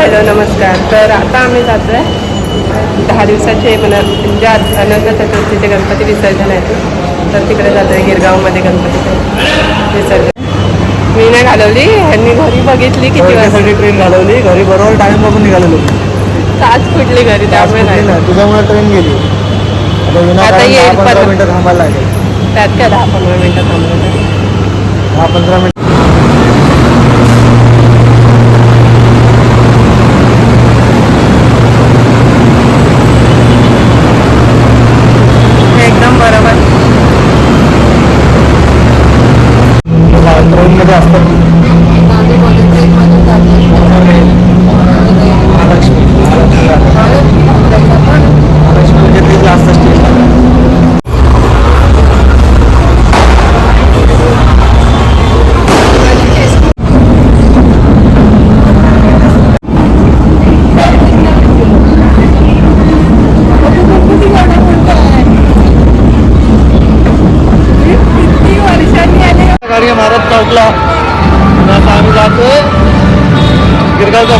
Hello नमस्कार. तर आता आम्ही जातो आहे दहा दिवसाचे मन म्हणजे आज अनंत चतुर्थीचे गणपती विसर्जन आहे. तर तिकडे जातो आहे गिरगावमध्ये गणपतीचं विसर्जन. मी नाही घालवली ह्यांनी घरी बघितली किती वाजता? ट्रेन घालवली घरी बरोबर टाइम बघून निघालेलो. आज कुठली घरी? त्यामुळे नाही. तुझ्यामुळे ट्रेन गेली. आता येईल पंधरा. मिनिटं थांबायला लागेल. त्यात काय दहा पंधरा मिनटं थांबलं दहा पंधरा मिनिटं আসতে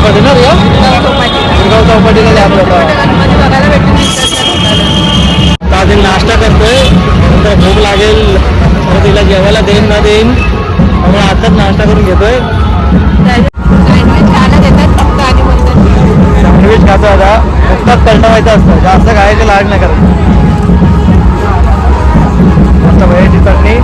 चौपाटी ना रिया गिरगाव चौपाटीला जातो आपल्याला गणपती नाश्ता करतोय. नंतर भूक लागेल. परत तिला जेवायला देईन ना देईन. त्यामुळे आताच नाश्ता करून घेतोय. सँडविच खातो आता. फक्त तळटवायचं असतं. जास्त खायचं लाड नाही करत. मस्त भयाची चटणी.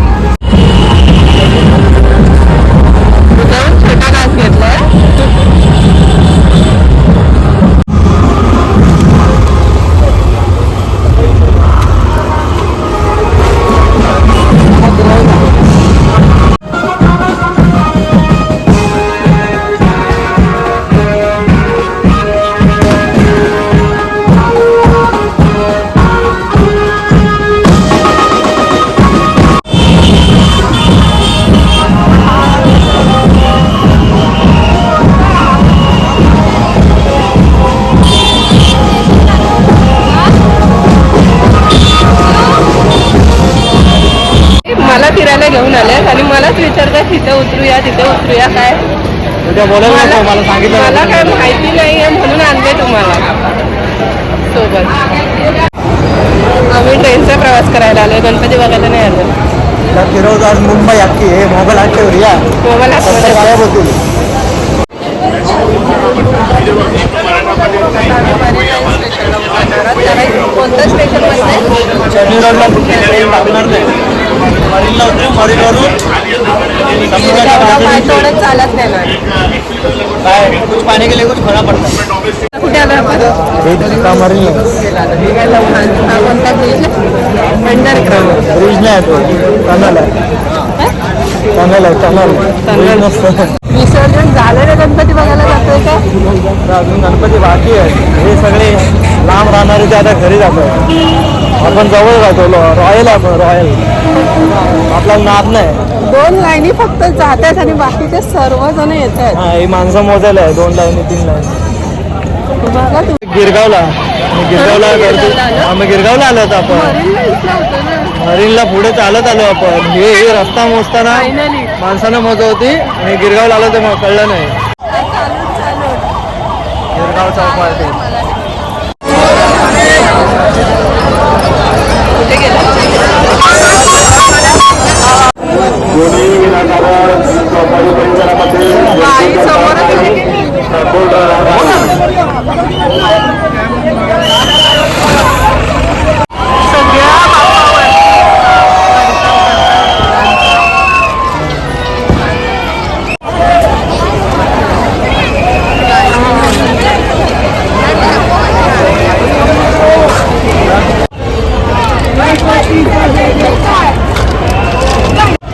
आल्यास आणि मलाच विचारतात तिथे उतरूया तिथे उतरूया काय? उद्या बोलायला नको मला सांगितलं मला नको. काय माहिती नाही आहे म्हणून आणले तुम्हाला. सोबत. आम्ही ट्रेनचा प्रवास करायला आलोय गणपती बघायला नाही आलो त्या फिरवतो आज मुंबई अख्खी हे मोबाईल आठववर या मोबाईल हातामध्ये गायब होतील कोणतं स्टेशन शनी रोडला कुठली ट्रेन लागणार नाही मरीनला उतरू मरीनवरून समुद्राच्या बाजूने थोडं चालत नाही ना काय कुछ पाणी गेले कुछ फळा पडतात कुठे आलो आपण? का मरीनला हा कोणता ब्रिज पंढरक्रम ब्रिज नाही आहे. तो टनल आहे टनल आहे टनल ब्रिज नसतं विसर्जन झालेले गणपती बघायला जातोय का? तर अजून गणपती बाकी आहेत हे सगळे लांब राहणारे ते आता घरी जातात आपण जवळ राहतो रॉयल आपण रॉयल. आपला नाद नाही. दोन लाईनी फक्त जात आहेत आणि बाकीचे सर्वजण येत आहेत हा ही माणसं मोजायला आहे दोन लाईनी तीन लाईन. बघा तुम्ही गिरगावला गिरगावला गर्दी? आम्ही गिरगावला आलो होतो आपण. मरीनला इथला होतं ना. मरीनला पुढे चालत आलो आपण. हे हे रस्ता मोजताना फायनली माणसानं मोजवती. आणि गिरगावला आलो ते मग कळलं नाही. गिरगाव चौपाटी.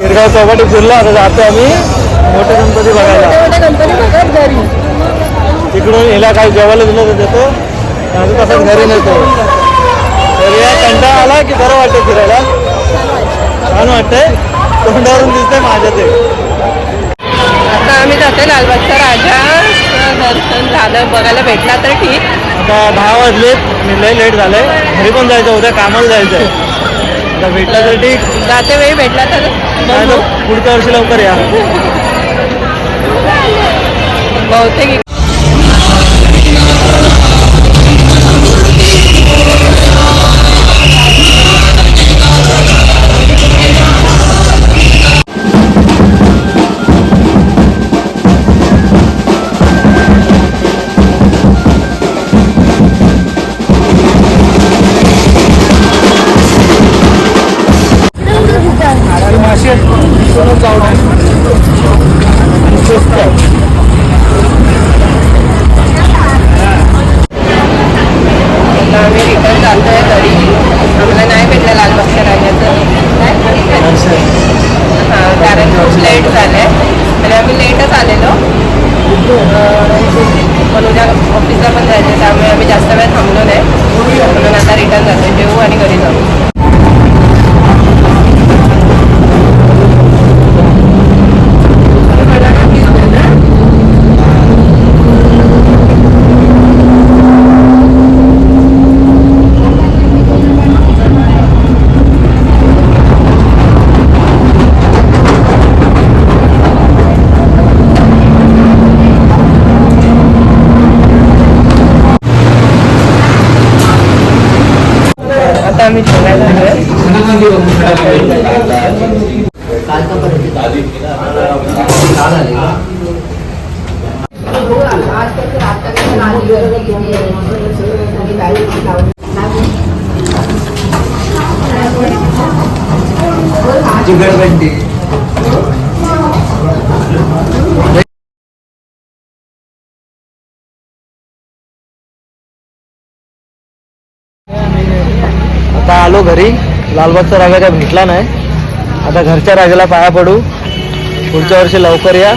गिरगाव चौपाटी फिरलो आता जातो आम्ही. मोठे गणपती बघायला. तिकडून हिला काही जेवायला दिलं तर देतो. आणि तसंच घरी नेतो. तर या कंटाळा आला की बरं वाटतं फिरायला. छान वाटतंय. तोंडावरून दिसतंय माझ्या ते. आता आम्ही जातोय लालबागचा राजा. दर्शन झालं बघायला भेटला तर ठीक. आता दहा वाजलेत. मी लय लेट झालंय. घरी पण जायचं उद्या कामाला जायचंय. आता भेटला तर ठीक जाते वेळी भेटला तर बघू. पुढच्या वर्षी लवकर या बहुतेक स्वस्त आहे. आम्ही रिटर्न झालतो आहे तरी आम्हाला नाही भेटलं लाल लालबागच्या राजाचं हां कारण खूप लेट झालं आहे आणि आम्ही लेटच आलेलो पण उद्या ऑफिसला पण जायचं त्यामुळे आम्ही जास्त वेळ थांबलो नाही म्हणून आता रिटर्न जातो जेवू आणि घरी जाऊ आलोय आता आलो घरी. लालबागचा राजा काय भेटला नाही. आता घरच्या राजाला पाया पडू. पुढच्या वर्षी लवकर या.